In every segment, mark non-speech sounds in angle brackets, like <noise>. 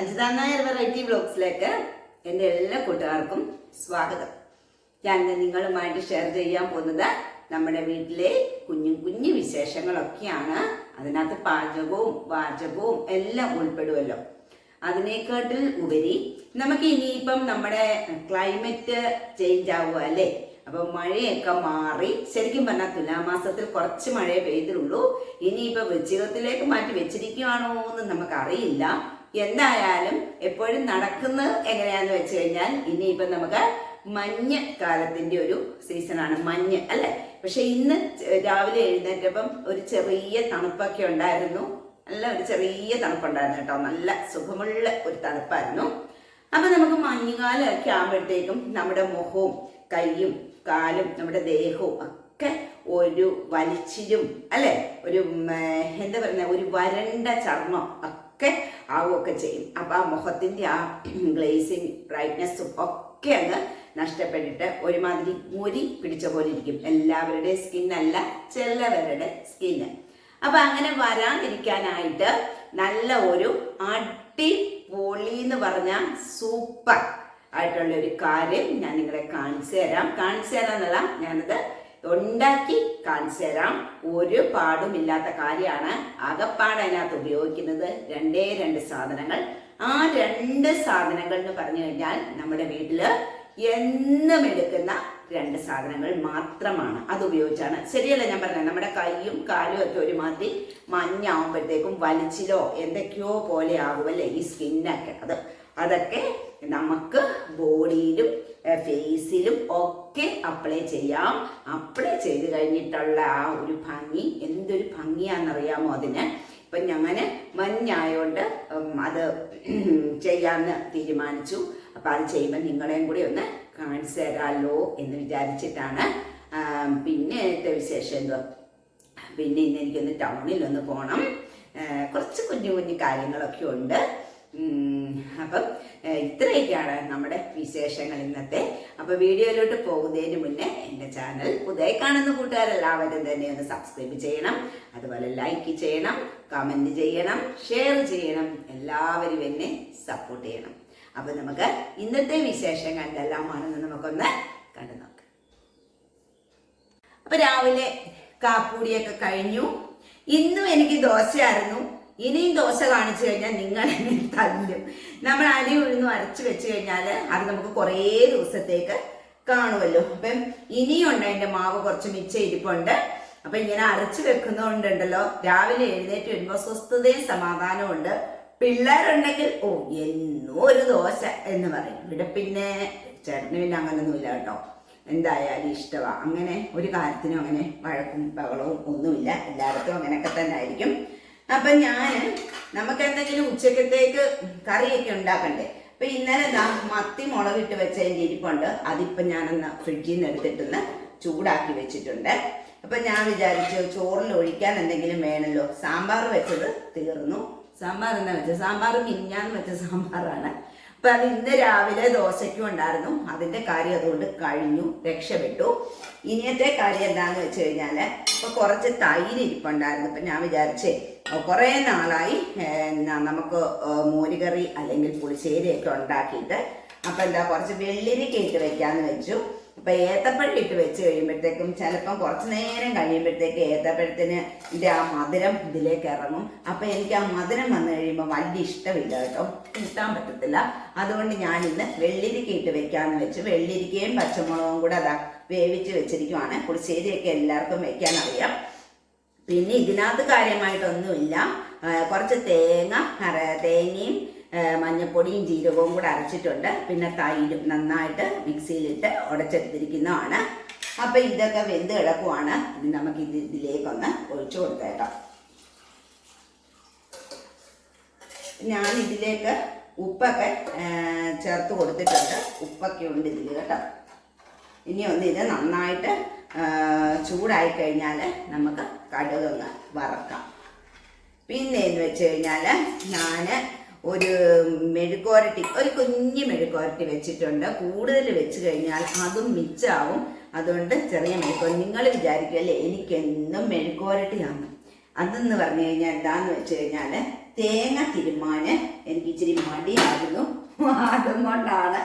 Ajitha Nair variety ബ്ലോഗ്സിലേക്ക് എന്റെ എല്ലാ കൂട്ടുകാർക്കും സ്വാഗതം. ഞാൻ നിങ്ങളുമായിട്ട് ഷെയർ ചെയ്യാൻ പോകുന്നത് നമ്മുടെ വീട്ടിലെ കുഞ്ഞു കുഞ്ഞു വിശേഷങ്ങളൊക്കെയാണ്. അതിനകത്ത് പാചകവും വാചകവും എല്ലാം ഉൾപ്പെടുമല്ലോ അതിനേക്കാട്ടിൽ ഉപരി നമുക്ക് ഇനിയിപ്പം നമ്മുടെ ക്ലൈമറ്റ് ചേഞ്ച് ആവുക അല്ലേ? അപ്പൊ മഴയൊക്കെ മാറി ശരിക്കും പറഞ്ഞാൽ തുലാമാസത്തിൽ കുറച്ച് മഴയെ പെയ്തിട്ടുള്ളൂ. ഇനിയിപ്പോ വൃശ്ചികത്തിലേക്ക് മാറ്റി വെച്ചിരിക്കുവാണോ എന്ന് നമുക്കറിയില്ല. എന്തായാലും എപ്പോഴും നടക്കുന്നത് എങ്ങനെയാന്ന് വെച്ച് കഴിഞ്ഞാൽ ഇനിയിപ്പം നമുക്ക് മഞ്ഞ കാലത്തിന്റെ ഒരു സീസണാണ് മഞ്ഞ് അല്ലെ? പക്ഷെ ഇന്ന് രാവിലെ എഴുന്നേറ്റപ്പം ഒരു ചെറിയ തണുപ്പൊക്കെ ഉണ്ടായിരുന്നു. നല്ല ഒരു ചെറിയ തണുപ്പുണ്ടായിരുന്നു കേട്ടോ. നല്ല സുഖമുള്ള ഒരു തണുപ്പായിരുന്നു. അപ്പൊ നമുക്ക് മഞ്ഞുകാലമൊക്കെ ആകുമ്പോഴത്തേക്കും നമ്മുടെ മുഖവും കൈയും കാലും നമ്മുടെ ദേഹവും ഒക്കെ ഒരു വലിച്ചിലും അല്ലെ? ഒരു എന്താ പറയുന്ന ഒരു വരണ്ട ചർമ്മം ഒക്കെ ആവുകയൊക്കെ ചെയ്യും. അപ്പോൾ ആ മുഖത്തിന്റെ ആ <clears throat> ഗ്ലേസിങ് ബ്രൈറ്റ്നെസ്സും ഒക്കെ അങ്ങ് നഷ്ടപ്പെട്ടിട്ട് ഒരുമാതിരി മുരി പിടിച്ച പോലെ ഇരിക്കും. എല്ലാവരുടെ സ്കിന്നല്ല ചിലവരുടെ സ്കിന്ന് അപ്പം അങ്ങനെ വരാതിരിക്കാനായിട്ട് നല്ല ഒരു അടിപൊളി എന്ന് പറഞ്ഞ സൂപ്പർ ആയിട്ടുള്ള ഒരു കാര്യം ഞാൻ നിങ്ങളെ കാണിച്ചു തരാം. കാണിച്ചു തരാന്നല്ല ഞാനത് ഉണ്ടാക്കി കാണിച്ചു തരാം. ഒരു പാടുമില്ലാത്ത കാര്യമാണ് അകപ്പാട് അതിനകത്ത് ഉപയോഗിക്കുന്നത്. രണ്ടേ രണ്ട് സാധനങ്ങൾ. ആ രണ്ട് സാധനങ്ങൾ എന്ന് പറഞ്ഞു കഴിഞ്ഞാൽ നമ്മുടെ വീട്ടിൽ എന്നും എടുക്കുന്ന രണ്ട് സാധനങ്ങൾ മാത്രമാണ്. അത് ഉപയോഗിച്ചാണ്. ശരിയല്ല ഞാൻ പറഞ്ഞത്? നമ്മുടെ കൈയും കാലും ഒക്കെ ഒരുമാതിരി മഞ്ഞാവുമ്പോഴത്തേക്കും വലിച്ചിലോ എന്തൊക്കെയോ പോലെ ആകുമല്ലേ ഈ സ്കിന്നൊക്കെ അത് അതൊക്കെ നമുക്ക് ബോഡിയിലും ഫേസിലും ഒക്കെ അപ്ലൈ ചെയ്യാം. അപ്ലൈ ചെയ്ത് കഴിഞ്ഞിട്ടുള്ള ആ ഒരു ഭംഗി എന്തൊരു ഭംഗിയാണെന്നറിയാമോ അതിന്? ഇപ്പം ഞാൻ മഞ്ഞായോണ്ട് അത് <clears throat> ചെയ്യാന്ന് തീരുമാനിച്ചു. അപ്പം അത് ചെയ്യുമ്പോൾ നിങ്ങളെയും കൂടി ഒന്ന് കാണിച്ചു തരാമല്ലോ എന്ന് വിചാരിച്ചിട്ടാണ്. പിന്നെ വിശേഷം എന്തോ? പിന്നെ ഇന്ന് എനിക്കൊന്ന് ടൗണിൽ ഒന്ന് പോകണം കുറച്ച് കുഞ്ഞു കുഞ്ഞു കാര്യങ്ങളൊക്കെ ഉണ്ട്. അപ്പം ഇത്രയൊക്കെയാണ് നമ്മുടെ വിശേഷങ്ങൾ ഇന്നത്തെ. അപ്പോൾ വീഡിയോയിലോട്ട് പോകുന്നതിന് മുന്നേ എന്റെ ചാനൽ പുതിയ കാണുന്ന കൂട്ടുകാരെല്ലാവരും തന്നെ ഒന്ന് സബ്സ്ക്രൈബ് ചെയ്യണം. അതുപോലെ ലൈക്ക് ചെയ്യണം കമന്റ് ചെയ്യണം ഷെയർ ചെയ്യണം. എല്ലാവരും എന്നെ സപ്പോർട്ട് ചെയ്യണം. അപ്പോൾ നമുക്ക് ഇന്നത്തെ വിശേഷങ്ങൾ എന്തെല്ലാമാണെന്ന് നമുക്കൊന്ന് കണ്ടു നോക്കാം. അപ്പൊ രാവിലെ കാപ്പൂടിയൊക്കെ കഴിഞ്ഞു. ഇന്നും എനിക്ക് ദോശയായിരുന്നു. ഇനിയും ദോശ കാണിച്ചു കഴിഞ്ഞാൽ നിങ്ങൾ എന്നെ തല്ലും. നമ്മൾ അരി ഉഴുന്ന് അരച്ച് വെച്ച് കഴിഞ്ഞാൽ അത് നമുക്ക് കുറേ ദിവസത്തേക്ക് കാണുമല്ലോ അപ്പം ഇനിയും ഉണ്ട് അതിന്റെ മാവ് കുറച്ച് മിച്ചം ഇരിപ്പുണ്ട്. അപ്പൊ ഇങ്ങനെ അരച്ച് വെക്കുന്നതുകൊണ്ടുണ്ടല്ലോ രാവിലെ എഴുന്നേറ്റ് വരുമ്പോൾ സ്വസ്ഥതയും സമാധാനവും ഉണ്ട് പിള്ളേരുണ്ടെങ്കിൽ ഓ എന്നോ ഒരു ദോശ എന്ന് പറയും. ഇവിടെ പിന്നെ ചേട്ടന് പിന്നെ അങ്ങനൊന്നുമില്ല കേട്ടോ. എന്തായാലും ഇഷ്ടമാണ് അങ്ങനെ ഒരു കാര്യത്തിനും അങ്ങനെ വഴക്കും ബഹളവും ഒന്നുമില്ല. എല്ലായിടത്തും അങ്ങനെയൊക്കെ തന്നെ ആയിരിക്കും. അപ്പം ഞാൻ നമുക്ക് എന്തെങ്കിലും ഉച്ചക്കത്തേക്ക് കറിയൊക്കെ ഉണ്ടാക്കണ്ടേ? അപ്പൊ ഇന്നലെ ദാ മത്തി മുളകിട്ട് വെച്ചതിന്റെ ഇരിപ്പുണ്ട്. അതിപ്പം ഞാനൊന്ന് ഫ്രിഡ്ജിൽ നിന്ന് എടുത്തിട്ടൊന്ന് ചൂടാക്കി വെച്ചിട്ടുണ്ട്. അപ്പൊ ഞാൻ വിചാരിച്ചു ചോറിൽ ഒഴിക്കാൻ എന്തെങ്കിലും വേണമല്ലോ സാമ്പാർ വെച്ചത് തീർന്നു. സാമ്പാർ എന്നാ വെച്ചത്? സാമ്പാർ മിഞ്ഞാന്ന് വെച്ച സാമ്പാറാണ്. അപ്പൊ അത് ഇന്ന് രാവിലെ ദോശയ്ക്കും ഉണ്ടായിരുന്നു. അതിന്റെ കാര്യം അതുകൊണ്ട് കഴിഞ്ഞു രക്ഷപ്പെട്ടു. ഇനിയത്തെ കാര്യം എന്താന്ന് വെച്ച് കഴിഞ്ഞാൽ ഇപ്പൊ കുറച്ച് തൈര് ഇരിപ്പുണ്ടായിരുന്നു. ഇപ്പൊ ഞാൻ വിചാരിച്ചേ കുറെ നാളായി നമുക്ക് മോരുകറി അല്ലെങ്കിൽ പുളിശ്ശേരിയൊക്കെ ഉണ്ടാക്കിയിട്ട്. അപ്പൊ എന്താ കുറച്ച് വെള്ളിരിക്ക കേട്ട് വെക്കാന്ന് വെച്ചു. അപ്പൊ ഏത്തപ്പഴം ഇട്ട് വെച്ച് കഴിയുമ്പോഴത്തേക്കും ചിലപ്പം കുറച്ച് നേരം കഴിയുമ്പോഴത്തേക്ക് ഏത്തപ്പഴത്തിന് ഇതിന്റെ ആ മധുരം ഇതിലേക്ക് ഇറങ്ങും. അപ്പൊ എനിക്ക് ആ മധുരം വന്നു കഴിയുമ്പോൾ വലിയ ഇഷ്ടമില്ല കേട്ടോ. കിട്ടാൻ പറ്റത്തില്ല. അതുകൊണ്ട് ഞാൻ ഇന്ന് വെള്ളിരിക്ക ഇട്ട് വെക്കാന്ന് വെച്ച് വെള്ളിരിക്കയും പച്ചമുളകും കൂടെ അതാ വേവിച്ച് വെച്ചിരിക്കുവാണ്. പുളിശ്ശേരിയൊക്കെ എല്ലാവർക്കും വെക്കാൻ അറിയാം പിന്നെ ഇതിനകത്ത് കാര്യമായിട്ടൊന്നുമില്ല. കുറച്ച് തേങ്ങ തേങ്ങയും മഞ്ഞപ്പൊടിയും ജീരകവും കൂടെ അരച്ചിട്ടുണ്ട്. പിന്നെ തൈരും നന്നായിട്ട് മിക്സിയിലിട്ട് ഉടച്ചെടുത്തിരിക്കുന്നതാണ്. അപ്പൊ ഇതൊക്കെ വെന്ത് കിടക്കുവാണ്. നമുക്ക് ഇത് ഇതിലേക്കൊന്ന് ഒഴിച്ചു കൊടുത്തേക്കാം. ഞാൻ ഇതിലേക്ക് ഉപ്പൊക്കെ ചേർത്ത് കൊടുത്തിട്ടുണ്ട്. ഉപ്പൊക്കെ ഉണ്ട് ഇതിൽ കേട്ടോ. ഇനി ഒന്ന് ഇത് നന്നായിട്ട് ചൂടായി കഴിഞ്ഞാൽ നമുക്ക് കടുകൊന്ന് വറക്കാം. പിന്നെ എന്ന് വെച്ച് കഴിഞ്ഞാൽ ഞാൻ ഒരു മെഴുക്കോരട്ടി ഒരു കുഞ്ഞ് മെഴുക്കോരട്ടി വെച്ചിട്ടുണ്ട്. കൂടുതൽ വെച്ച് കഴിഞ്ഞാൽ അതും മിച്ചാവും അതുകൊണ്ട് ചെറിയ മെഴുക്കോരട്ടി നിങ്ങൾ വിചാരിക്കുമല്ലേ എനിക്കെന്നും മെഴുക്കോരട്ടിയാണ് അതെന്ന് പറഞ്ഞു കഴിഞ്ഞാൽ എന്താന്ന് വെച്ച് കഴിഞ്ഞാൽ തേങ്ങ തിരുമാന് എനിക്ക് ഇച്ചിരി മടിയായിരുന്നു. <laughs> അതും കൊണ്ടാണ്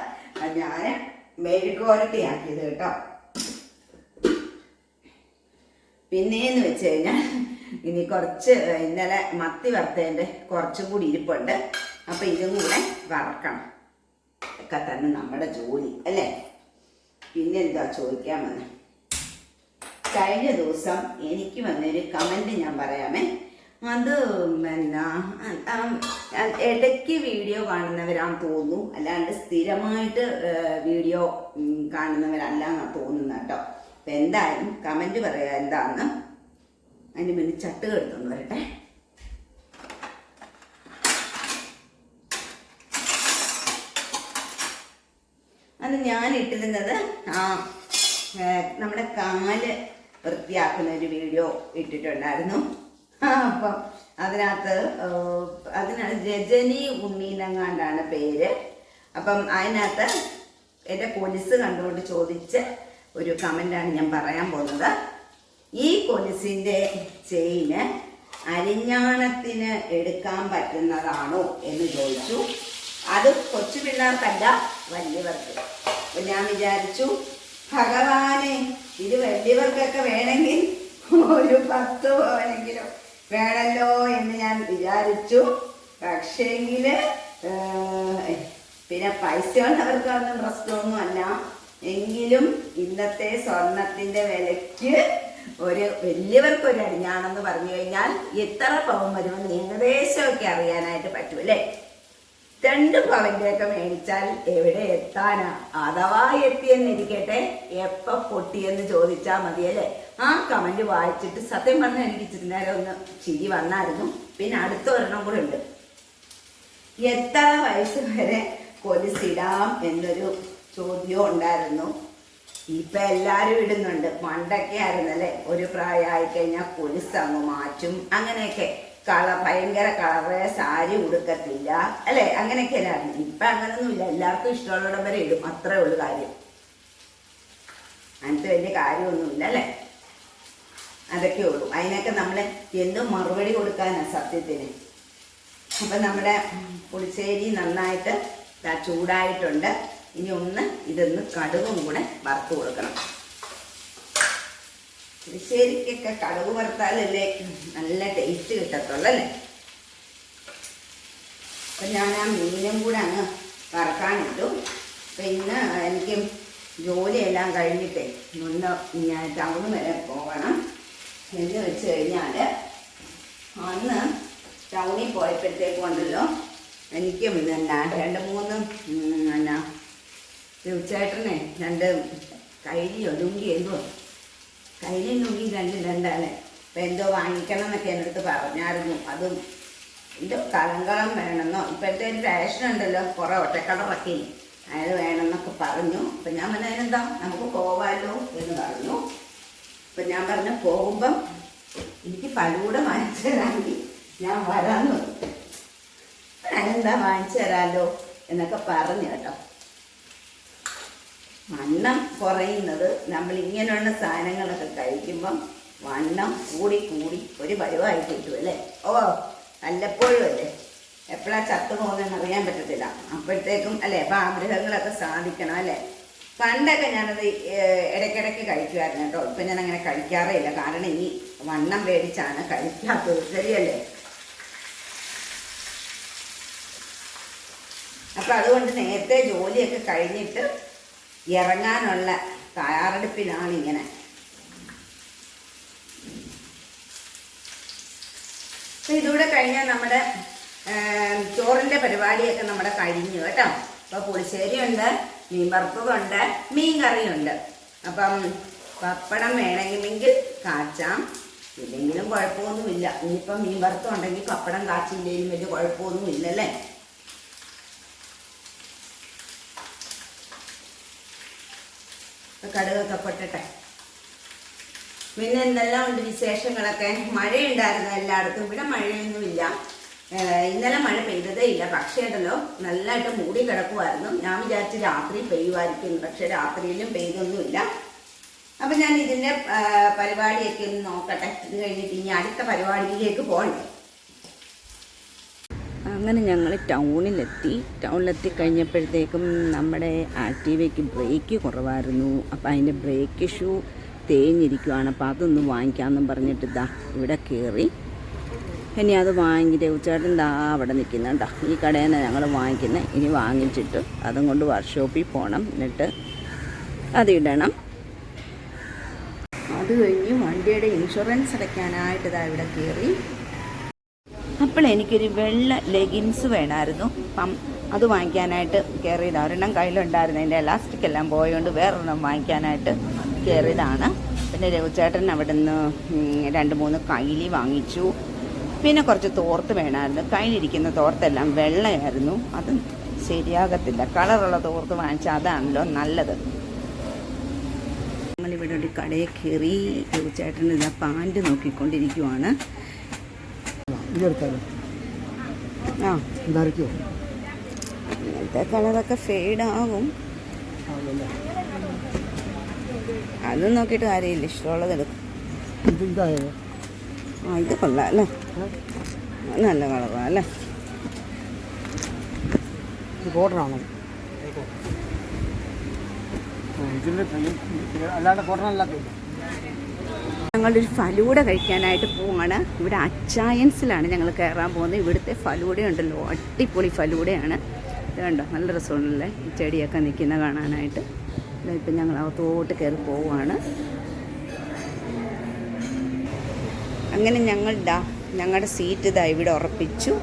ഞാൻ മെഴുക്കോരട്ടിയാക്കിയത് കേട്ടോ. പിന്നെയെന്ന് വെച്ച് കഴിഞ്ഞാൽ ഇനി കുറച്ച് ഇന്നലെ മത്തി വറുത്തതിന്റെ കുറച്ചും കൂടി ഇരിപ്പുണ്ട്. അപ്പം ഇതും കൂടെ വറക്കണം. ഒക്കെ തന്നെ നമ്മുടെ ജോലി അല്ലേ? പിന്നെ എന്താ ചോദിക്കാൻ വന്ന്? കഴിഞ്ഞ ദിവസം എനിക്ക് വന്നൊരു കമന്റ് ഞാൻ പറയാമേ. അത് എന്നാ ഇടയ്ക്ക് വീഡിയോ കാണുന്നവരാന്ന് തോന്നുന്നു. അല്ലാണ്ട് സ്ഥിരമായിട്ട് വീഡിയോ കാണുന്നവരല്ല തോന്നുന്നു കേട്ടോ. അപ്പം എന്തായാലും കമന്റ് പറയാ എന്താന്ന്. അതിന് മുന്നേ ചട്ടുക എടുത്തോണ്ട് വരട്ടെ. അത് ഞാൻ ഇട്ടിരുന്നത് ആ നമ്മുടെ കാൽ വൃത്തിയാക്കുന്ന ഒരു വീഡിയോ ഇട്ടിട്ടുണ്ടായിരുന്നു. അപ്പം അതിനകത്ത് അതിനകത്ത് രജനി ഉണ്ണീനങ്ങാണ്ടാണ് പേര്. അപ്പം അതിനകത്ത് എന്റെ പോലീസ് കണ്ടുകൊണ്ട് ചോദിച്ച ഒരു കമന്റാണ് ഞാൻ പറയാൻ പോകുന്നത്. ഈ കൊലുസിന്റെ ചെയിന് അരിഞ്ഞാണത്തിന് എടുക്കാൻ പറ്റുന്നതാണോ എന്ന് ചോദിച്ചു. അത് കൊച്ചു പിള്ളേർക്കല്ല വലിയവർക്ക്. ഞാൻ വിചാരിച്ചു ഭഗവാനെ ഇത് വലിയവർക്കൊക്കെ വേണമെങ്കിൽ ഒരു പത്ത് പവനെങ്കിലും വേണമല്ലോ എന്ന് ഞാൻ വിചാരിച്ചു. പക്ഷേങ്കിൽ പിന്നെ പൈസ ഉള്ളവർക്കൊന്നും പ്രശ്നമൊന്നും അല്ല എങ്കിലും ഇന്നത്തെ സ്വർണത്തിന്റെ വിലയ്ക്ക് ഒരു വലിയവർക്ക് ഒരു അടിഞ്ഞാണെന്ന് പറഞ്ഞു കഴിഞ്ഞാൽ എത്ര പവൻ വരുമെന്ന് ഏകദേശമൊക്കെ അറിയാനായിട്ട് പറ്റും അല്ലേ? രണ്ട് പവന്റെയൊക്കെ മേടിച്ചാൽ എവിടെ എത്താനാ? അഥവാ എത്തിയെന്നിരിക്കട്ടെ എപ്പ പൊട്ടിയെന്ന് ചോദിച്ചാൽ മതിയല്ലേ ആ കമന്റ് വായിച്ചിട്ട് സത്യം പറഞ്ഞാൽ എനിക്ക് ഇച്ചിരി ഒന്ന് ചിരി വന്നായിരുന്നു. പിന്നെ അടുത്ത ഒരെണ്ണം കൂടെ ഉണ്ട്. എത്ര വയസ്സ് വരെ കൊലിസിടാം എന്നൊരു ചോദ്യം ഉണ്ടായിരുന്നു. ഇപ്പൊ എല്ലാരും ഇടുന്നുണ്ട്. പണ്ടൊക്കെ ആയിരുന്നല്ലേ ഒരു പ്രായമായി കഴിഞ്ഞാൽ കൊലുസ് അങ്ങ് മാറ്റും. അങ്ങനെയൊക്കെ. കള ഭയങ്കര കളറ് സാരി ഉടുക്കത്തില്ല. അല്ലെ? അങ്ങനെയൊക്കെ അല്ലായിരുന്നു. ഇപ്പൊ അങ്ങനൊന്നുമില്ല എല്ലാവർക്കും ഇഷ്ടമുള്ളവിടം വരെ ഇടും. അത്രേ ഉള്ളു കാര്യം. അങ്ങനത്തെ വലിയ കാര്യമൊന്നുമില്ല അല്ലേ? അതൊക്കെ ഉള്ളൂ. അതിനൊക്കെ നമ്മൾ എന്തും മറുപടി കൊടുക്കാനാ സത്യത്തിന്? അപ്പം നമ്മുടെ പുളിശ്ശേരി നന്നായിട്ട് ചൂടായിട്ടുണ്ട്. ഇനി ഒന്ന് ഇതൊന്ന് കടുകും കൂടെ വറുത്ത് കൊടുക്കണം. ശരിക്കൊക്കെ കടുക് വറുത്താലല്ലേ നല്ല ടേസ്റ്റ് കിട്ടത്തുള്ളൂ അല്ലേ? അപ്പം ഞാൻ ആ മീനും കൂടെ അങ്ങ് വറക്കാനിട്ടു. അപ്പം ഇന്ന് എനിക്ക് ജോലിയെല്ലാം കഴിഞ്ഞിട്ടേ ഒന്ന് ഞാൻ ടൗൺ വരെ പോകണം. എന്ന് വെച്ച് കഴിഞ്ഞാൽ അന്ന് ടൗണിൽ പോയപ്പോഴത്തേക്കുണ്ടല്ലോ എനിക്കും രണ്ട് മൂന്ന് തീർച്ചയായിട്ടേ രണ്ട് കൈലിയോ ലുങ്കി എന്തോ കൈലി ലുങ്കി രണ്ടും രണ്ടാണ്. അപ്പം എന്തോ വാങ്ങിക്കണം എന്നൊക്കെ എന്റെ അടുത്ത് പറഞ്ഞായിരുന്നു. അതും എന്തോ കളങ്കളം വേണമെന്നോ? ഇപ്പോഴത്തെ ഒരു ഫാഷൻ ഉണ്ടല്ലോ കുറേ ഒറ്റക്കളറൊക്കെ. അയാൾ വേണമെന്നൊക്കെ പറഞ്ഞു. അപ്പം ഞാൻ പറഞ്ഞതിനെന്താ നമുക്ക് പോവാലോ? എന്ന് പറഞ്ഞു. അപ്പം ഞാൻ പറഞ്ഞു പോകുമ്പം എനിക്ക് ഫലൂടെ വാങ്ങിച്ചു തരാമെങ്കിൽ ഞാൻ വരാമെന്ന് അതിനെന്താ വാങ്ങിച്ചു തരാമല്ലോ എന്നൊക്കെ പറഞ്ഞു കേട്ടോ. വണ്ണം കുറയുന്നത് നമ്മൾ ഇങ്ങനെയുള്ള സാധനങ്ങളൊക്കെ കഴിക്കുമ്പം വണ്ണം കൂടി കൂടി ഒരു പരുവായി കിട്ടും അല്ലേ? ഓ വല്ലപ്പോഴും അല്ലേ? എപ്പോഴാണ് ചത്തു പോകുന്നതെന്ന് അറിയാൻ പറ്റത്തില്ല. അപ്പോഴത്തേക്കും അല്ലേ? അപ്പം ആഗ്രഹങ്ങളൊക്കെ സാധിക്കണം അല്ലേ? പണ്ടൊക്കെ ഞാനത് ഇടയ്ക്കിടയ്ക്ക് കഴിക്കുമായിരുന്നു കേട്ടോ. ഇപ്പം ഞാൻ അങ്ങനെ കഴിക്കാറേ ഇല്ല. കാരണം ഈ വണ്ണം പേടിച്ചാണ് കഴിക്കാത്തത്. ശരിയല്ലേ? അപ്പം അതുകൊണ്ട് നേരത്തെ ജോലിയൊക്കെ കഴിഞ്ഞിട്ട് ഇറങ്ങാനുള്ള തയ്യാറെടുപ്പിലാണ് ഇങ്ങനെ അപ്പം ഇതുകൂടെ കഴിഞ്ഞാൽ നമ്മുടെ ചോറിന്റെ പരിപാടിയൊക്കെ നമ്മുടെ കഴിഞ്ഞു കേട്ടോ. അപ്പോൾ പുളിശ്ശേരി ഉണ്ട് മീൻ വറുത്തതുണ്ട് മീൻ കറിയുണ്ട് അപ്പം പപ്പടം വേണമെങ്കിൽ കാച്ചാം. ഇല്ലെങ്കിലും കുഴപ്പമൊന്നുമില്ല. ഇനിയിപ്പം മീൻ വറുത്തുണ്ടെങ്കിൽ പപ്പടം കാച്ചില്ലെങ്കിലും വലിയ കുഴപ്പമൊന്നും കടുകൊക്കെ പൊട്ടട്ടെ. പിന്നെ എന്തെല്ലാം ഉണ്ട് വിശേഷങ്ങളൊക്കെ? മഴയുണ്ടായിരുന്നു എല്ലായിടത്തും. ഇവിടെ മഴയൊന്നുമില്ല. ഇന്നലെ മഴ പെയ്തതേ ഇല്ല. പക്ഷേ ഉണ്ടല്ലോ നല്ലതായിട്ട് മൂടി കിടക്കുമായിരുന്നു ഞാൻ വിചാരിച്ച് രാത്രി പെയ്യുമായിരിക്കും. പക്ഷെ രാത്രിയിലും പെയ്തൊന്നുമില്ല. അപ്പം ഞാൻ ഇതിന്റെ പരിപാടിയൊക്കെ ഒന്ന് നോക്കട്ടെ. ഇത് കഴിഞ്ഞിട്ട് ഇനി അടുത്ത പരിപാടിയിലേക്ക് പോകണ്ടേ? അങ്ങനെ ഞങ്ങൾ ടൗണിലെത്തി. ടൗണിലെത്തി കഴിഞ്ഞപ്പോഴത്തേക്കും നമ്മുടെ ആക്റ്റീവയ്ക്ക് ബ്രേക്ക് കുറവായിരുന്നു. അപ്പോൾ അതിന്റെ ബ്രേക്ക് ഷൂ തേഞ്ഞിരിക്കുവാണ്. അപ്പോൾ അതൊന്ന് വാങ്ങിക്കാമെന്നും പറഞ്ഞിട്ട് ഇതാ ഇവിടെ കയറി. ഇനി അത് വാങ്ങിയിട്ട് ഉച്ചേട്ടൻ ദാ അവിടെ നിൽക്കുന്നുണ്ടോ ഈ കടയിൽ നിന്ന് ഞങ്ങൾ വാങ്ങിക്കുന്നത്. ഇനി വാങ്ങിച്ചിട്ട് അതും കൊണ്ട് വർക്ക്ഷോപ്പിൽ പോകണം. എന്നിട്ട് അതിടണം അത് കഴിഞ്ഞ് വണ്ടിയുടെ ഇൻഷുറൻസ് അടയ്ക്കാനായിട്ട് ഇതാ ഇവിടെ കയറി. അപ്പോൾ എനിക്കൊരു വെള്ള ലെഗിൻസ് വേണമായിരുന്നു. അപ്പം അത് വാങ്ങിക്കാനായിട്ട് കയറിയതാണ് ഒരെണ്ണം കയ്യിലുണ്ടായിരുന്നു. അതിന്റെ എലാസ്റ്റിക് എല്ലാം പോയതുകൊണ്ട് വേറൊരെണ്ണം വാങ്ങിക്കാനായിട്ട് കയറിയതാണ്. പിന്നെ രഘുചേട്ടൻ അവിടെ നിന്ന് രണ്ട് മൂന്ന് കൈലി വാങ്ങിച്ചു. പിന്നെ കുറച്ച് തോർത്ത് വേണമായിരുന്നു. കയ്യിലിരിക്കുന്ന തോർത്തെല്ലാം വെള്ളയായിരുന്നു. അത് ശരിയാകത്തില്ല. കളറുള്ള തോർത്ത് വാങ്ങിച്ചാൽ അതാണല്ലോ നല്ലത്. നമ്മളിവിടെ ഒരു കടയിൽ കയറി രഘുചേട്ടൻ ഇതാ പാന്റ് നോക്കിക്കൊണ്ടിരിക്കുവാണ്. ഇതെടുത്താലോ? ആ. ഇതായിരിക്കുമോ ഇങ്ങനത്തെ കളറൊക്കെ ഫെയ്ഡാകും അതും നോക്കിയിട്ട് കാര്യമില്ല ഇഷ്ടമുള്ളത് എടുക്കും. ആ ഇത് കൊള്ളാം അല്ലേ? നല്ല കളറാണ് അല്ലേ? കോട്ടനാണോ ഇതിന്റെ അല്ലാണ്ട് കോട്ടനല്ലാത്തില്ല ഞങ്ങളൊരു ഫലൂഡ കഴിക്കാനായിട്ട് പോവാണ്. ഇവിടെ അച്ചായൻസിലാണ് ഞങ്ങൾ കയറാൻ പോകുന്നത്. ഇവിടുത്തെ ഫലൂഡ ഉണ്ടല്ലോ അടിപൊളി ഫലൂഡയാണ് ഇത് കണ്ടോ? നല്ല രസമുണ്ടല്ലേ? ഈ ചെടിയൊക്കെ നിൽക്കുന്ന കാണാനായിട്ട്. ഇപ്പം ഞങ്ങൾ അകത്തോട്ട് കയറി പോവുകയാണ് അങ്ങനെ ഞങ്ങൾ ഡാ ഞങ്ങളുടെ സീറ്റ് ഇതാ ഇവിടെ ഉറപ്പിച്ചു.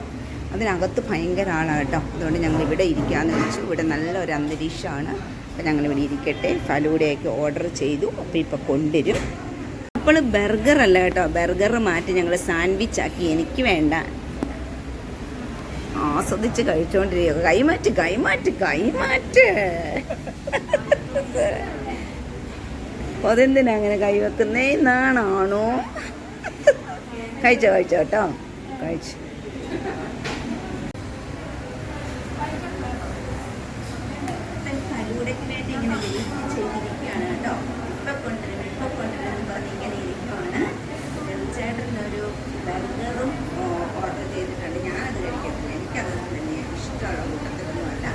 അതിനകത്ത് ഭയങ്കര ആളാണ് കേട്ടോ. അതുകൊണ്ട് ഞങ്ങൾ ഇവിടെ ഇരിക്കാമെന്ന് വെച്ചു. ഇവിടെ നല്ലൊരു അന്തരീക്ഷമാണ്. അപ്പം ഞങ്ങളിവിടെ ഇരിക്കട്ടെ. ഫലൂടെയൊക്കെ ഓർഡർ ചെയ്തു. അപ്പോൾ ഇപ്പോൾ കൊണ്ടുവരും. അപ്പോൾ ബർഗർ അല്ല കേട്ടോ. ബർഗർ മാറ്റി ഞങ്ങൾ സാൻഡ്വിച്ച് ആക്കി. എനിക്ക് വേണ്ട. ആസ്വദിച്ച് കഴിച്ചുകൊണ്ടിരിക്കുക കൈമാറ്റ് കൈമാറ്റ് കൈമാറ്റ്. അതെന്തിനാ അങ്ങനെ കൈവെക്കുന്നേ നാണാണോ കഴിച്ചോ കഴിച്ചോ കേട്ടോ. കഴിച്ചു ഫലൂടയ്ക്ക് വേണ്ടി ഇങ്ങനെ വെയിറ്റ് ചെയ്തിരിക്കുകയാണ് കേട്ടോ ഇപ്പൊ കൊണ്ടുവരും ഇപ്പൊ കൊണ്ടുവരും എന്ന് പറഞ്ഞ് ഇങ്ങനെ ഇരിക്കുവാണ് ചേട്ടനൊരു ബർഗറും ഓർഡർ ചെയ്തിട്ടുണ്ട് ഞാനത് കഴിക്കത്തില്ല എനിക്കത് തന്നെ ഇഷ്ടമുള്ള കൂട്ടത്തിലൊന്നുമല്ല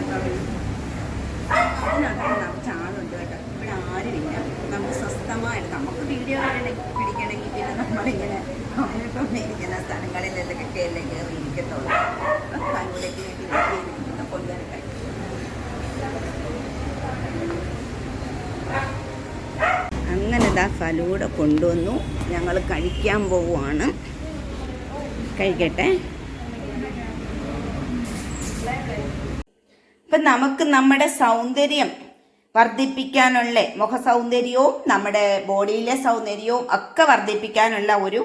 അപ്പം ഇതിനകത്ത് നിറച്ച് ആളുണ്ട് കേട്ടോ ഇവിടെ ആരുമില്ല നമുക്ക് സ്വസ്ഥമായിട്ട് നമുക്ക് വീഡിയോ പിടിക്കണമെങ്കിൽ പിന്നെ നമ്മളിങ്ങനെ ഇപ്പം ഇരിക്കുന്ന സ്ഥലങ്ങളിലൊക്കെ കയറി കയറി ഇരിക്കത്തുള്ളൂ ഫലൂടയ്ക്ക് വേണ്ടി വെയിറ്റ് ചെയ്തിരിക്കുന്ന കൊണ്ടുവരട്ടെ അങ്ങനെ ഇതാ ഫലൂട കൊണ്ടുവന്നു. ഞങ്ങൾ കഴിക്കാൻ പോവുകയാണ് കഴിക്കട്ടെ. ഇപ്പം നമുക്ക് നമ്മുടെ സൗന്ദര്യം വർദ്ധിപ്പിക്കാനുള്ള മുഖ സൗന്ദര്യവും നമ്മുടെ ബോഡിയിലെ സൗന്ദര്യവും ഒക്കെ വർദ്ധിപ്പിക്കാനുള്ള ഒരു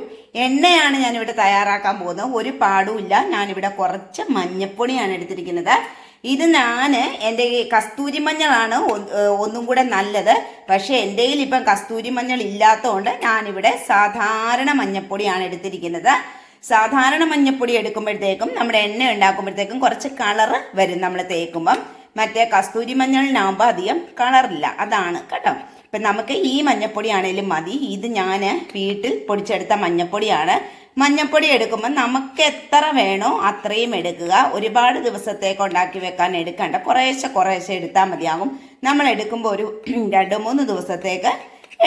എണ്ണയാണ് ഞാനിവിടെ തയ്യാറാക്കാൻ പോകുന്നത്. ഒരു പാടുമില്ല. ഞാനിവിടെ കുറച്ച് മഞ്ഞപ്പൊടിയാണ് എടുത്തിരിക്കുന്നത്. ഇത് ഞാൻ എന്റെ കസ്തൂരി മഞ്ഞളാണ് ഒന്നും കൂടെ നല്ലത്. പക്ഷേ എന്റെ കയ്യിൽ ഇപ്പം കസ്തൂരി മഞ്ഞൾ ഇല്ലാത്തതുകൊണ്ട് ഞാനിവിടെ സാധാരണ മഞ്ഞപ്പൊടിയാണ് എടുത്തിരിക്കുന്നത്. സാധാരണ മഞ്ഞപ്പൊടി എടുക്കുമ്പോഴത്തേക്കും നമ്മുടെ എണ്ണ ഉണ്ടാക്കുമ്പോഴത്തേക്കും കുറച്ച് കളറ് വരും നമ്മൾ തേക്കുമ്പം. മറ്റേ കസ്തൂരി മഞ്ഞളിനാകുമ്പോൾ അധികം കളറില്ല. അതാണ് കേട്ടോ. ഇപ്പം നമുക്ക് ഈ മഞ്ഞപ്പൊടി ആണേലും മതി. ഇത് ഞാൻ വീട്ടിൽ പൊടിച്ചെടുത്ത മഞ്ഞപ്പൊടിയാണ്. മഞ്ഞപ്പൊടി എടുക്കുമ്പോൾ നമുക്ക് എത്ര വേണോ അത്രയും എടുക്കുക. ഒരുപാട് ദിവസത്തേക്ക് ഉണ്ടാക്കി വെക്കാൻ എടുക്കണ്ട. കുറേശ്ശെ കുറേശ്ശെ എടുത്താൽ മതിയാകും. നമ്മൾ എടുക്കുമ്പോൾ ഒരു <clears throat> രണ്ട് മൂന്ന് ദിവസത്തേക്ക്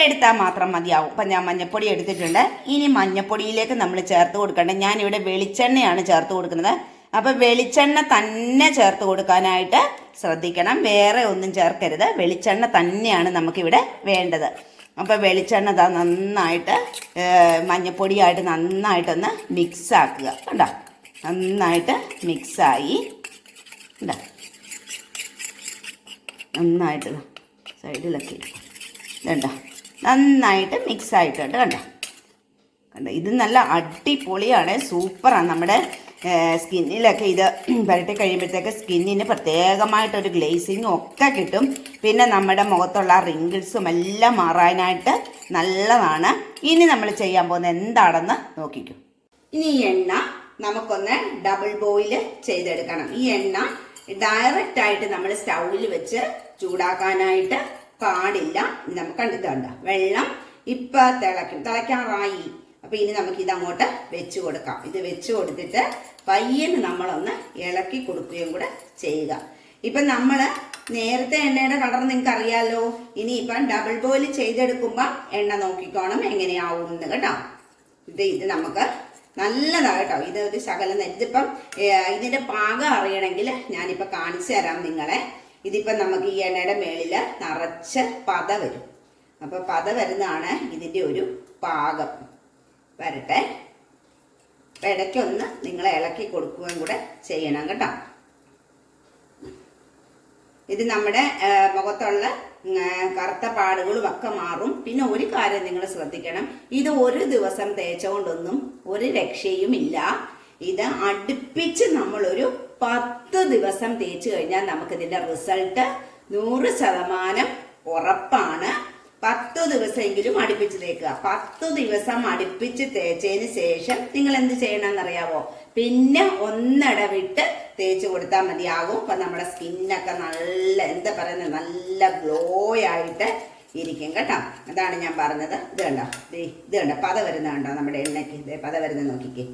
എടുത്താൽ മാത്രം മതിയാവും അപ്പം ഞാൻ മഞ്ഞപ്പൊടി എടുത്തിട്ടുണ്ട്. ഇനി മഞ്ഞപ്പൊടിയിലേക്ക് നമ്മൾ ചേർത്ത് കൊടുക്കേണ്ടത് ഞാനിവിടെ വെളിച്ചെണ്ണയാണ് ചേർത്ത് കൊടുക്കുന്നത്. അപ്പം വെളിച്ചെണ്ണ തന്നെ ചേർത്ത് കൊടുക്കാനായിട്ട് ശ്രദ്ധിക്കണം. വേറെ ഒന്നും ചേർക്കരുത്. വെളിച്ചെണ്ണ തന്നെയാണ് നമുക്കിവിടെ വേണ്ടത്. അപ്പോൾ വെളിച്ചെണ്ണ ദാ നന്നായിട്ട് മഞ്ഞപ്പൊടിയായിട്ട് നന്നായിട്ടൊന്ന് മിക്സ് ആക്കുക. കണ്ടോ? നന്നായിട്ട് മിക്സായി കണ്ടോ? നന്നായിട്ട് സൈഡിലൊക്കെ ഇതുണ്ടോ നന്നായിട്ട് മിക്സ് ആയിട്ടുണ്ട്. കണ്ടോ? കണ്ടോ? ഇത് നല്ല അടിപൊളിയാണ്. സൂപ്പറാണ് നമ്മുടെ സ്കിന്നിലൊക്കെ ഇത് <clears throat> പുരട്ടി കഴിയുമ്പോഴത്തേക്ക് സ്കിന്നിന് പ്രത്യേകമായിട്ടൊരു ഗ്ലേസിങ്ങും ഒക്കെ കിട്ടും. പിന്നെ നമ്മുടെ മുഖത്തുള്ള റിങ്കിൾസും എല്ലാം മാറാനായിട്ട് നല്ലതാണ്. ഇനി നമ്മൾ ചെയ്യാൻ പോകുന്നത് എന്താണെന്ന് നോക്കിക്കും. ഇനി ഈ എണ്ണ നമുക്കൊന്ന് ഡബിൾ ബോയിൽ ചെയ്തെടുക്കണം. ഈ എണ്ണ ഡയറക്റ്റ് ആയിട്ട് നമ്മൾ സ്റ്റൗവിൽ വെച്ച് ചൂടാക്കാനായിട്ട് പാടില്ല. നമുക്ക് കണ്ടിട്ടുണ്ട് വെള്ളം ഇപ്പൊ തിളയ്ക്കും. തിളയ്ക്കാറായി. അപ്പൊ ഇനി നമുക്ക് ഇത് അങ്ങോട്ട് വെച്ച് കൊടുക്കാം. ഇത് വെച്ച് കൊടുത്തിട്ട് പയ്യന് നമ്മളൊന്ന് ഇളക്കി കൊടുക്കുകയും കൂടെ ചെയ്യുക. ഇപ്പൊ നമ്മൾ നേരത്തെ എണ്ണയുടെ കളർ നിങ്ങൾക്ക് അറിയാലോ. ഇനി ഇപ്പം ഡബിൾ ബോയിൽ ചെയ്തെടുക്കുമ്പോൾ എണ്ണ നോക്കിക്കോണം എങ്ങനെയാവും എന്ന് കേട്ടോ. ഇത് ഇത് നമുക്ക് നല്ലതാണ് കേട്ടോ. ഇത് ഒരു ശകലം ഇതിപ്പം ഇതിന്റെ പാകം അറിയണമെങ്കിൽ ഞാനിപ്പോൾ കാണിച്ചു തരാം നിങ്ങളെ. ഇതിപ്പം നമുക്ക് ഈ എണ്ണയുടെ മേളിൽ നിറച്ച് പത വരും. അപ്പോൾ പത വരുന്നതാണ് ഇതിന്റെ ഒരു പാകം. വരട്ടെ. അപ്പം ഇടയ്ക്കൊന്ന് നിങ്ങൾ ഇളക്കി കൊടുക്കുകയും കൂടെ ചെയ്യണം കേട്ടോ. ഇത് നമ്മുടെ മുഖത്തുള്ള കറുത്ത പാടുകളും ഒക്കെ മാറും. പിന്നെ ഒരു കാര്യം നിങ്ങൾ ശ്രദ്ധിക്കണം. ഇത് ഒരു ദിവസം തേച്ചുകൊണ്ടൊന്നും ഒരു രക്ഷയുമില്ല. ഇത് അടുപ്പിച്ച് നമ്മളൊരു പത്ത് ദിവസം തേച്ച് കഴിഞ്ഞാൽ നമുക്കിതിന്റെ റിസൾട്ട് നൂറ് ശതമാനം ഉറപ്പാണ്. പത്ത് ദിവസമെങ്കിലും അടുപ്പിച്ച് തേക്കുക പത്ത് ദിവസം അടുപ്പിച്ച് തേച്ചതിന് ശേഷം നിങ്ങൾ എന്ത് ചെയ്യണം ചെയ്യണമെന്നറിയാവോ? പിന്നെ ഒന്നിടവിട്ട് തേച്ച് കൊടുത്താൽ മതിയാകും. അപ്പൊ നമ്മുടെ സ്കിന്നൊക്കെ നല്ല എന്താ പറയുന്നത് നല്ല ഗ്ലോ ആയിട്ട് ഇരിക്കും കേട്ടോ. അതാണ് ഞാൻ പറഞ്ഞത്. ഇത് കണ്ടോ? ഇത് കണ്ടോ? പത വരുന്ന കണ്ടോ നമ്മുടെ എണ്ണയ്ക്ക്? പത വരുന്ന നോക്കിക്കേ.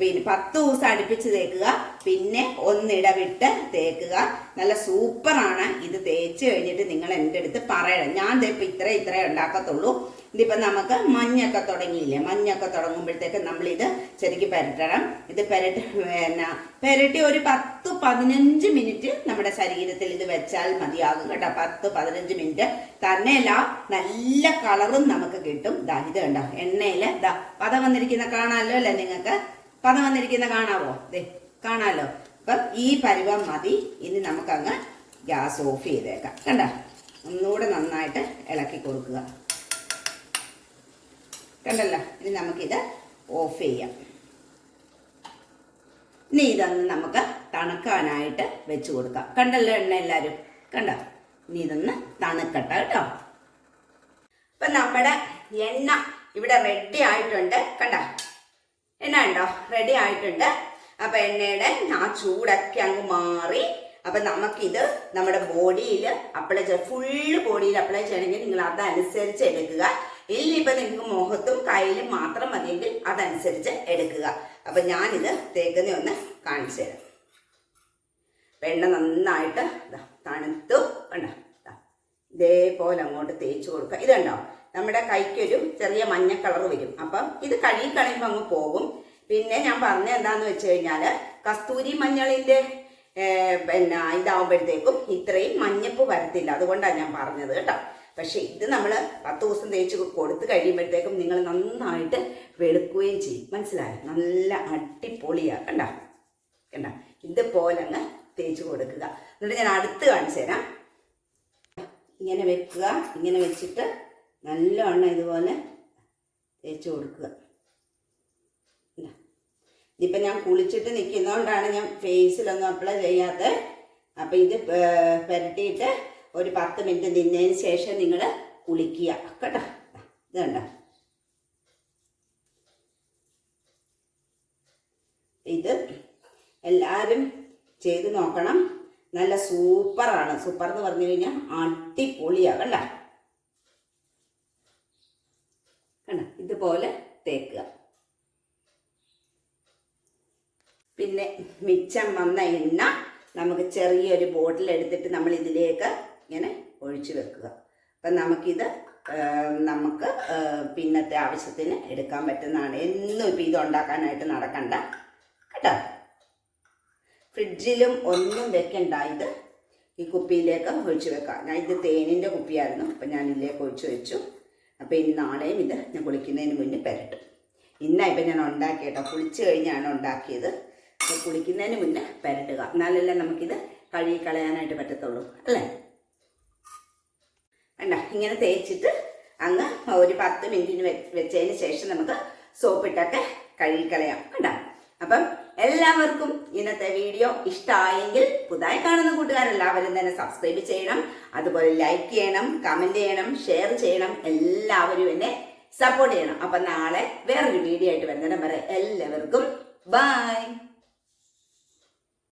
പിന്നെ പത്ത് ദിവസം അടുപ്പിച്ച് തേക്കുക. പിന്നെ ഒന്നിടവിട്ട് തേക്കുക. നല്ല സൂപ്പറാണ്. ഇത് തേച്ച് കഴിഞ്ഞിട്ട് നിങ്ങൾ എന്റെ അടുത്ത് പറയണം. ഞാൻ ഇപ്പം ഇത്ര ഇത്രേ ഉണ്ടാക്കത്തുള്ളൂ. ഇതിപ്പം നമുക്ക് മഞ്ഞൊക്കെ തുടങ്ങിയില്ലേ? മഞ്ഞൊക്കെ തുടങ്ങുമ്പോഴത്തേക്ക് നമ്മളിത് ശരിക്കും പെരട്ടണം. ഇത് പെരട്ട് പിന്നെ പെരട്ടി ഒരു പത്ത് പതിനഞ്ച് മിനിറ്റ് നമ്മുടെ ശരീരത്തിൽ ഇത് വെച്ചാൽ മതിയാകും കേട്ടോ. പത്ത് പതിനഞ്ച് മിനിറ്റ് തന്നെയല്ല നല്ല കളറും നമുക്ക് കിട്ടും. ദാ ഇത് കണ്ടോ എണ്ണയിൽ ദാ പത വന്നിരിക്കുന്ന കാണാമല്ലോ അല്ലേ നിങ്ങൾക്ക്? പത വന്നിരിക്കുന്ന കാണാവോ? ദേ കാണാലോ. അപ്പം ഈ പരുവം മതി. ഇനി നമുക്കങ്ങ് ഗ്യാസ് ഓഫ് ചെയ്തേക്കാം. കണ്ട? ഒന്നുകൂടെ നന്നായിട്ട് ഇളക്കി കൊടുക്കുക. കണ്ടല്ലോ? ഇനി നമുക്കിത് ഓഫ് ചെയ്യാം. ഇനി ഇതൊന്ന് നമുക്ക് തണുക്കാനായിട്ട് വെച്ച് കൊടുക്കാം. കണ്ടല്ലോ എണ്ണ എല്ലാവരും കണ്ടോ? ഇനി ഇതൊന്ന് തണുക്കട്ടെ കേട്ടോ. ഇപ്പൊ നമ്മുടെ എണ്ണ ഇവിടെ റെഡി ആയിട്ടുണ്ട്. കണ്ട? എണ്ണ ഉണ്ടോ റെഡി ആയിട്ടുണ്ട്. അപ്പൊ എണ്ണയുടെ ആ ചൂടൊക്കെ അങ്ങ് മാറി. അപ്പൊ നമുക്കിത് നമ്മുടെ ബോഡിയിൽ അപ്ലൈ ചെയ്യാം ഫുള്ള് ബോഡിയിൽ അപ്ലൈ ചെയ്യണമെങ്കിൽ നിങ്ങൾ അതനുസരിച്ച് എടുക്കുക. ഇല്ലിപ്പോ നിങ്ങൾക്ക് മുഖത്തും കയ്യിലും മാത്രം മതിയെങ്കിൽ അതനുസരിച്ച് എടുക്കുക. അപ്പൊ ഞാനിത് തേക്കുന്ന ഒന്ന് കാണിച്ചു തരാം. എണ്ണ നന്നായിട്ട് തണുത്തു. കണ്ട? ഇതേപോലെ അങ്ങോട്ട് തേച്ച് കൊടുക്കുക. ഇതുണ്ടോ നമ്മുടെ കൈക്കൊരു ചെറിയ മഞ്ഞ കളർ വരും. അപ്പം ഇത് കഴുകി കളയുമ്പോൾ അങ്ങ് പോകും. പിന്നെ ഞാൻ പറഞ്ഞ എന്താന്ന് വെച്ച് കഴിഞ്ഞാൽ കസ്തൂരി മഞ്ഞളിന്റെ പിന്നെ ഇതാവുമ്പോഴത്തേക്കും ഇത്രയും മഞ്ഞപ്പ് വരത്തില്ല. അതുകൊണ്ടാണ് ഞാൻ പറഞ്ഞത് കേട്ടോ. പക്ഷെ ഇത് നമ്മൾ പത്ത് ദിവസം തേച്ച് കൊടുത്തു കഴിയുമ്പോഴത്തേക്കും നിങ്ങൾ നന്നായിട്ട് വെളുക്കുകയും ചെയ്യും. മനസ്സിലായോ? നല്ല അടിപൊളിയാണ് കണ്ട? കണ്ട? ഇതുപോലെ അങ്ങ് തേച്ച് കൊടുക്കുക. എന്നിട്ട് ഞാൻ അടുത്ത് കാണിച്ചു തരാം. ഇങ്ങനെ വെക്കുക. ഇങ്ങനെ വെച്ചിട്ട് നല്ലവണ്ണം ഇതുപോലെ തേച്ച് കൊടുക്കുക. ഇതാ. ഇതിപ്പോൾ ഞാൻ കുളിച്ചിട്ട് നിൽക്കുന്നതുകൊണ്ടാണ് ഞാൻ ഫേസിലൊന്നും അപ്ലൈ ചെയ്യാത്തത് അപ്പം ഇത് പുരട്ടിയിട്ട് ഒരു പത്ത് മിനിറ്റ് നിന്നതിന് ശേഷം നിങ്ങൾ കുളിക്കുക. കേട്ടോ? ഇത് കണ്ടോ? ഇത് എല്ലാവരും ചെയ്ത് നോക്കണം. നല്ല സൂപ്പറാണ്. സൂപ്പർ എന്ന് പറഞ്ഞു കഴിഞ്ഞാൽ അടിപൊളിയാണ് കണ്ട കണ്ട ഇതുപോലെ തേക്കുക. പിന്നെ മിച്ചം വന്ന എണ്ണ നമുക്ക് ചെറിയൊരു ബോട്ടിൽ എടുത്തിട്ട് നമ്മൾ ഇതിലേക്ക് ഇങ്ങനെ ഒഴിച്ചു വെക്കുക. അപ്പം നമുക്കിത് നമുക്ക് പിന്നത്തെ ആവശ്യത്തിന് എടുക്കാൻ പറ്റുന്നതാണ്. എന്നും ഇപ്പം ഇത് ഉണ്ടാക്കാനായിട്ട് നടക്കണ്ട. കേട്ടോ? ഫ്രിഡ്ജിലും ഒന്നും വെക്കണ്ട. ഇത് ഈ കുപ്പിയിലേക്ക് ഒഴിച്ചു വെക്കാം ഞാൻ ഇത് തേനിന്റെ കുപ്പിയായിരുന്നു. അപ്പം ഞാൻ ഇതിലേക്ക് ഒഴിച്ചു വെച്ചു. അപ്പം ഇനി നാളെയും ഇത് ഞാൻ കുളിക്കുന്നതിന് മുന്നേ പെരട്ടും. ഇന്നാ ഇപ്പം ഞാൻ ഉണ്ടാക്കി കേട്ടോ കുളിച്ച് കഴിഞ്ഞാണ് ഉണ്ടാക്കിയത്. അപ്പോൾ കുളിക്കുന്നതിന് മുന്നേ പെരട്ടുക. എന്നാലല്ലേ നമുക്കിത് കഴുകി കളയാനായിട്ട് പറ്റത്തുള്ളൂ അല്ലേ? വേണ്ട ഇങ്ങനെ തേച്ചിട്ട് അങ്ങ് ഒരു പത്ത് മിനിറ്റിന് വെച്ചതിന് ശേഷം നമുക്ക് സോപ്പിട്ടൊക്കെ കഴുകിക്കളയാം കണ്ട? അപ്പം എല്ലാവർക്കും ഇന്നത്തെ വീഡിയോ ഇഷ്ടമായെങ്കിൽ പുതുതായി കാണുന്ന കൂട്ടുകാരെല്ലാവരും തന്നെ സബ്സ്ക്രൈബ് ചെയ്യണം. അതുപോലെ ലൈക്ക് ചെയ്യണം കമന്റ് ചെയ്യണം ഷെയർ ചെയ്യണം. എല്ലാവരും എന്നെ സപ്പോർട്ട് ചെയ്യണം. അപ്പം നാളെ വേറൊരു വീഡിയോ ആയിട്ട് വരുന്നിടം വരെ എല്ലാവർക്കും ബൈ